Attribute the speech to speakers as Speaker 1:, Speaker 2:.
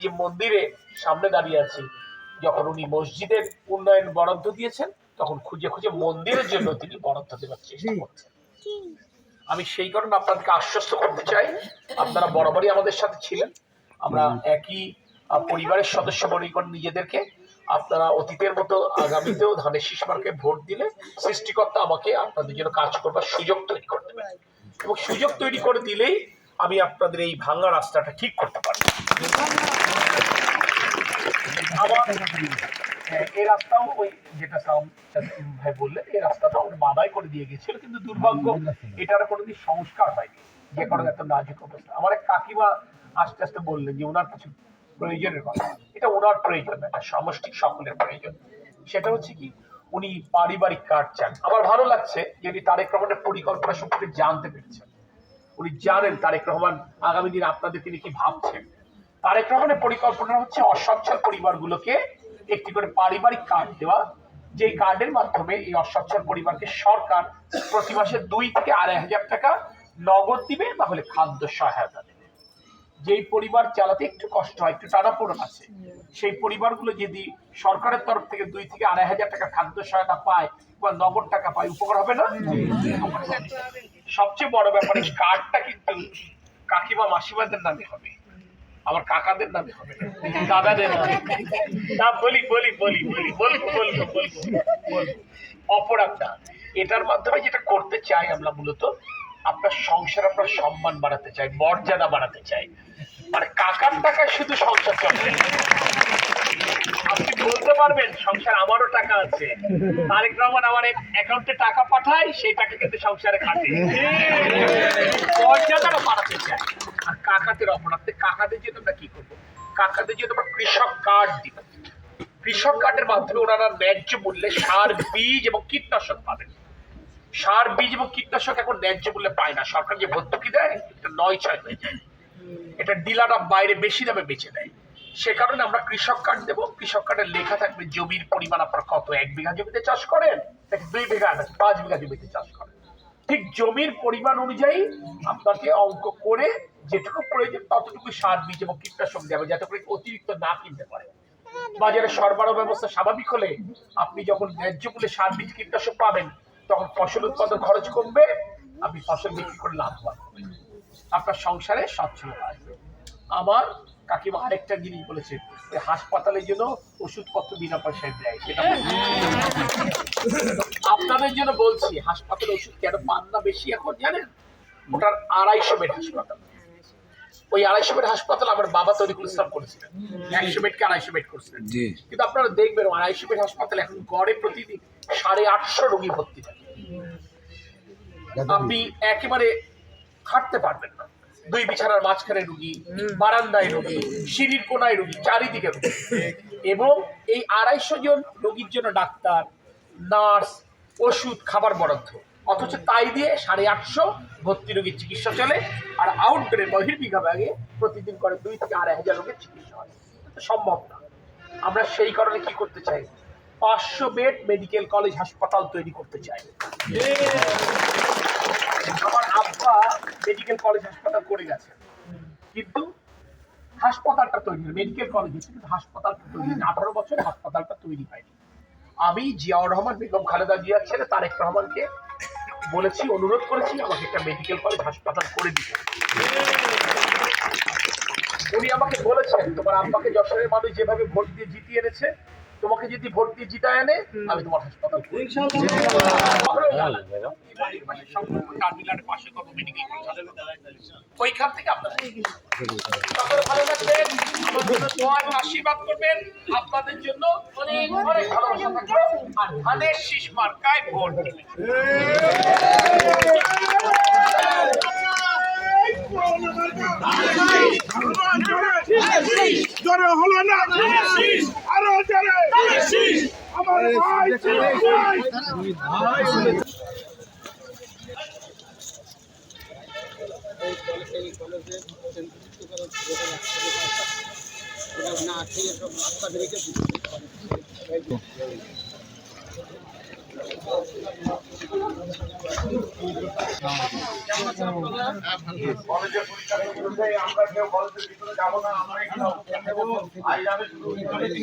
Speaker 1: যে মন্দিরে সামনে দাঁড়িয়ে আছি যখন উনি মসজিদের উন্নয়ন বরাদ্দ দিয়েছেন তখন খুঁজে খুঁজে মন্দিরের জন্য তিনি বরাদ্দ দেওয়ার চেষ্টা করছেন। আমি সেই কারণে আপনাদেরকে আশ্বস্ত করতে চাই আপনারা বরাবরই আমাদের সাথে ছিলেন আমরা একই পরিবারের সদস্য মনে করেন নিজেদেরকে আপনারা অতীতের মতো আগামীতেও ধানের শীষমার্কে ভোট দিলে সৃষ্টিকর্তা আমাকে আপনাদের জন্য কাজ করবার সুযোগ তৈরি করে দেবেন। এবং সুযোগ তৈরি করে দিলেই আমি আপনাদের এই ভাঙা রাস্তাটা ঠিক করতে পারি আমার হ্যাঁ, এই রাস্তাও ওই যেটা ভাই বললেন এই রাস্তাটা ওর বাবাই করে দিয়ে গেছিল কিন্তু দুর্ভাগ্য এটার কোনোদিন সংস্কার হয়নি যে কারণে এত নাজুক অবস্থা। আমার এক কাকিমা আস্তে আস্তে বললেন যে ওনার কিছু প্রয়োজনের কথা। এটা ওনার প্রয়োজন এটা সমষ্টিক সকলের প্রয়োজন। সেটা হচ্ছে কি উনি পারিবারিক কার্ড চান। আমার ভালো লাগছে যে উনি তারেক রহমানের পরিকল্পনা সম্পর্কে জানতে পেরেছেন। উনি জানেন তারেক রহমান আগামী দিন আপনাদেরকে নিয়ে কি ভাবছেন? তারেক রহমানের পরিকল্পনা হচ্ছে অসচ্ছল পরিবারগুলোকে একটি করে পারিবারিক কার্ড দেওয়া। যে কার্ডের মাধ্যমে এই অসচ্ছল পরিবারকে সরকার প্রতি মাসে দুই থেকে আড়াই হাজার টাকা নগদ দিবে তাহলে খাদ্য সহায়তা দেবে। যেই পরিবার চালাতে একটু কষ্ট হয় একটু টানাপোড়ন আছে সেই পরিবারগুলো যদি সরকারের তরফ থেকে দুই থেকে আড়াই হাজার টাকা খাদ্য সহায়তা পায় বা নগদ টাকা পায় উপকার হবে না? সবচেয়ে বড় ব্যাপার এই কার্ডটা কিন্তু কাকিমা মাসিমাদের নামে হবে। আমার কাকাদের নামে হবে। দাদাদের নামে না বলি বলি বলি বলি বলব বলব বলব অপরাধটা। এটার মাধ্যমে যেটা করতে চাই আমরা মূলত, আপনার সংসার, আপনার সম্মান বাড়াতে চাই, মর্যাদা বাড়াতে চাই। মানে কাকার টাকায় শুধু সংসার চলে। পারবেন, সংসার আমারও টাকা আছে। তারেক রহমান আমার অ্যাকাউন্টে টাকা পাঠায়, সেই টাকা কিন্তু সংসারে খাটে। মর্যাদাটা বাড়াতে চাই আর কাকাদের অপরাধে, কাকাদের জন্য আমরা কি করব? কাকাদের জন্য আমরা কৃষক কার্ড দিব। কৃষক কার্ডের মাধ্যমে ওনারা ন্যায্য মূল্যে সার, বীজ এবং কীটনাশক পাবেন। সার, বীজ এবং কীটনাশক এখন ন্যায্য মূল্যে পায় না। সরকার যে ভর্তুকি দেয় নয় ছয় হয়ে যায়। এটা ডিলাররা বাইরে বেশি দামে বেচে দেয়। সে কারণে আমরা কৃষক কার্ড দেবো। কৃষক কার্ডের লেখা থাকবে, জমির পরিমাণ আপনার কত? এক বিঘা জমিতে চাষ করেন দুই বিঘা পাঁচ বিঘা জমিতে চাষ করেন? ঠিক জমির পরিমাণ অনুযায়ী আপনাকে অঙ্ক করে যেটুকু প্রয়োজন ততটুকু সার বীজ এবং কীটনাশক দেবে যাতে করে অতিরিক্ত না কিনতে পারে। বাজারে সরবরাহ ব্যবস্থা স্বাভাবিক হলে আপনি যখন ন্যায্য মূল্যে সার, বীজ, কীটনাশক পাবেন, তখন ফসল উৎপাদন খরচ কমবে, আপনি ফসল বিক্রি করে লাভবান হবেন আপনার সংসারে সচ্ছলতা আসবে। আমার কাকিমা আরেকটা জিনিস বলেছে হাসপাতালের জন্য ওষুধপত্র বিনা পয়সায় দেয় সেটা আপনাদের জন্য বলছি হাসপাতালে ওষুধ কেন পান না বেশি এখন জানেন? ওটার আড়াইশো বেড হাসপাতাল। ওই আড়াইশো বেড হাসপাতাল আমার বাবা তরিকুল ইসলাম করেছিলেন। একশো বেডকে আড়াইশো বেড করেছিলেন। কিন্তু আপনারা দেখবেন আড়াইশো বেড হাসপাতাল এখন গড়ে প্রতিদিন সাড়ে আটশো রোগী ভর্তি থাকে। আপনি একেবারে হাঁটতে পারবেন না। দুই বিছানার মাঝখানে রুগী বারান্দায় রুগী সিঁড়ির কোনায় রুগী চারিদিকে রুগী। এবং এই আড়াইশো জন রোগীর জন্য ডাক্তার নার্স ওষুধ খাবার বরাদ্দ। অথচ তাই দিয়ে সাড়ে আটশো ভর্তি রোগীর চিকিৎসা চলে আর আউটডোরে বহির্বিঘা ব্যাগে প্রতিদিন করে দুই থেকে আড়াই হাজার রোগীর চিকিৎসা হয়। এটা সম্ভব না। আমরা সেই কারণে কি করতে চাই? পাঁচশো বেড মেডিকেল কলেজ হাসপাতাল তৈরি করতে চাই। আমার আব্বা মেডিকেল কলেজ হাসপাতাল করে গেছে। কিন্তু হাসপাতালটা তৈরি মেডিকেল কলেজ হচ্ছে কিন্তু হাসপাতালটা তৈরি। আঠারো বছর হাসপাতালটা তৈরি হয়নি। আমি জিয়াউর রহমান, বেগম খালেদা জিয়ার ছেলে, তারেক রহমানকে বলেছি, অনুরোধ করেছি, আমাকে একটা মেডিকেল কলেজ হাসপাতাল করে দিতে। উনি আমাকে বলেছেন, তোমার আব্বাকে যশোরের মানুষ যেভাবে ভোট দিয়ে জিতিয়ে এনেছে তোমাকে যদি ভোট দিয়ে জিতায় আনে আমি তোমার হাসপাতাল। ওইখান থেকে আপনারা আশীর্বাদ করবেন আপনাদের জন্য অনেক অনেক ভালোবাসা থাকবে আর ধানের শীষ মার্কায় ভোট দিবেন
Speaker 2: জোরে হলো না আমার
Speaker 3: কেউ কলেজের ভিতরে যাব না আমরা এখানে আমি শুরু করেছি